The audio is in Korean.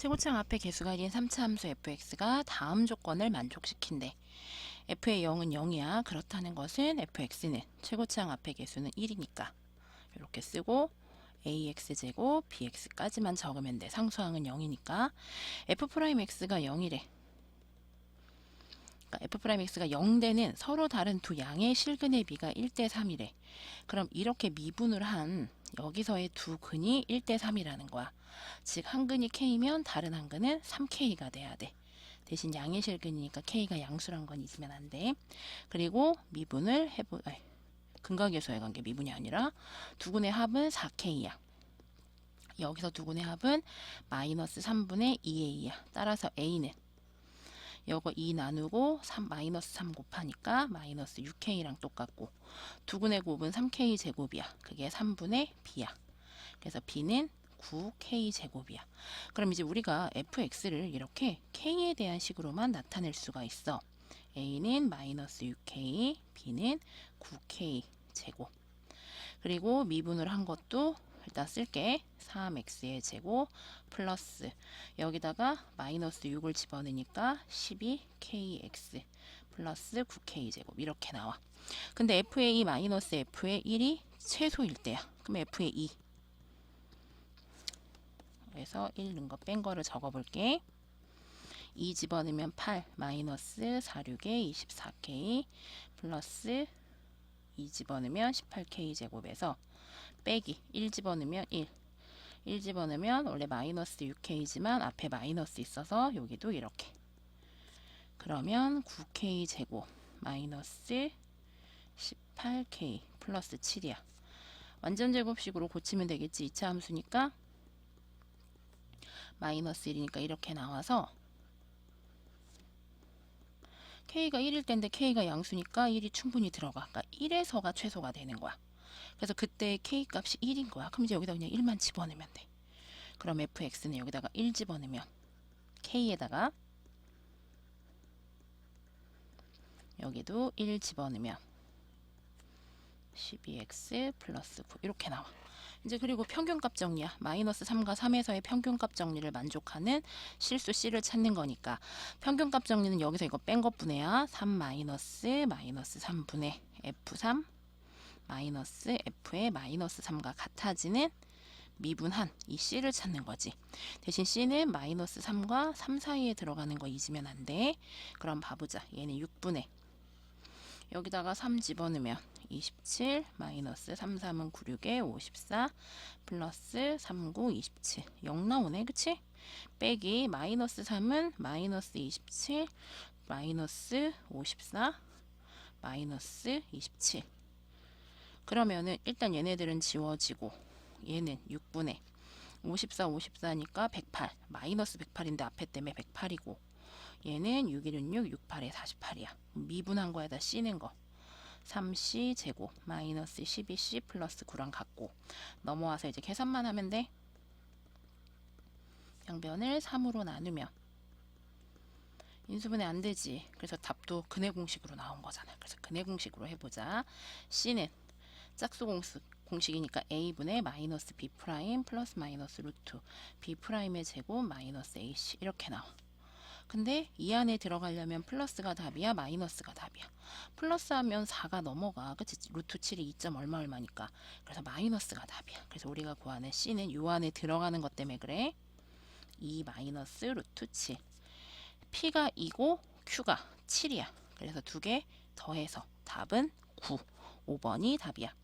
최고창 앞에 개수가 1인 3차 함수 fx가 다음 조건을 만족시킨대. f의 0은 0이야. 그렇다는 것은 fx는 최고창 앞에 개수는 1이니까 이렇게 쓰고 ax제곱 bx까지만 적으면 돼. 상수항은 0이니까 f'x가 0이래. 그러니까 f'x가 0대는 서로 다른 두 양의 실근의 비가 1대 3이래. 그럼 이렇게 미분을 한 여기서의 두 근이 1대 3이라는 거야. 즉 한 근이 k면 다른 한 근은 3k가 돼야 돼. 대신 양의 실근이니까 k가 양수란 건 잊으면 안 돼. 그리고 미분을 해보 아니, 근각계수의 관계 미분이 아니라 두 근의 합은 4k야. 여기서 두 근의 합은 마이너스 3분의 2a야. 따라서 a는 요거 2 나누고 3 마이너스 3 곱하니까 마이너스 6k랑 똑같고 두 근의 곱은 3k 제곱이야. 그게 3분의 b야. 그래서 b는 9k 제곱이야. 그럼 이제 우리가 fx를 이렇게 k에 대한 식으로만 나타낼 수가 있어. a는 마이너스 6k, b는 9k 제곱. 그리고 미분을 한 것도 일단 쓸게. 3x의 제곱 플러스 여기다가 마이너스 6을 집어넣으니까 12kx 플러스 9k 제곱 이렇게 나와. 근데 f의 2 마이너스 f의 1이 최소일 때야. 그럼 f의 2 그래서 1 넣은 거 뺀 거를 적어볼게. 2 집어넣으면 8 마이너스 46에 24k 플러스 2 집어넣으면 18k 제곱에서 빼기. 1 집어넣으면 1 1 집어넣으면 원래 마이너스 6k지만 앞에 마이너스 있어서 여기도 이렇게. 그러면 9k 제곱 마이너스 18k 플러스 7이야. 완전 제곱식으로 고치면 되겠지. 2차 함수니까. 마이너스 1이니까 이렇게 나와서 k가 1일 때인데 k가 양수니까 1이 충분히 들어가. 그러니까 1에서가 최소가 되는 거야. 그래서 그때 k 값이 1인 거야. 그럼 이제 여기다 그냥 1만 집어넣으면 돼. 그럼 fx는 여기다가 1 집어넣으면 k에다가 여기도 1 집어넣으면 12x 플러스 9 이렇게 나와. 이제 그리고 평균값 정리야. 마이너스 3과 3에서의 평균값 정리를 만족하는 실수 C를 찾는 거니까 평균값 정리는 여기서 이거 뺀 것분해야 3 마이너스 마이너스 3분의 F3 마이너스 F의 마이너스 3과 같아지는 미분한 이 C를 찾는 거지. 대신 C는 마이너스 3과 3 사이에 들어가는 거 잊으면 안 돼. 그럼 봐보자. 얘는 6분의 여기다가 3 집어넣으면 27 마이너스 3 3은 9 6에 54 플러스 3 9 27 0 나오네 그치? 빼기 마이너스 3은 마이너스 27 마이너스 54 마이너스 27 그러면은 일단 얘네들은 지워지고 얘는 6분의 54 54니까 108 마이너스 108인데 앞에 때문에 108이고 얘는 6 1은 6 68에 48이야 미분한 거에다 C는 거 3c 제곱 마이너스 12c 플러스 9랑 같고 넘어와서 이제 계산만 하면 돼. 양변을 3으로 나누면 인수분해 안 되지. 그래서 답도 근해 공식으로 나온 거잖아. 그래서 근해 공식으로 해보자. c는 짝수 공식 공식이니까 a분의 마이너스 b 프라임 플러스 마이너스 루트 b 프라임의 제곱 마이너스 ac 이렇게 나와. 근데 이 안에 들어가려면 플러스가 답이야 마이너스가 답이야? 플러스 하면 4가 넘어가. 그치? 루트 7이 2. 얼마 얼마니까. 그래서 마이너스가 답이야. 그래서 우리가 구하는 C는 요 안에 들어가는 것 때문에 그래. 2 마이너스 루트 7 P가 2고 Q가 7이야. 그래서 두 개 더해서 답은 9 5번이 답이야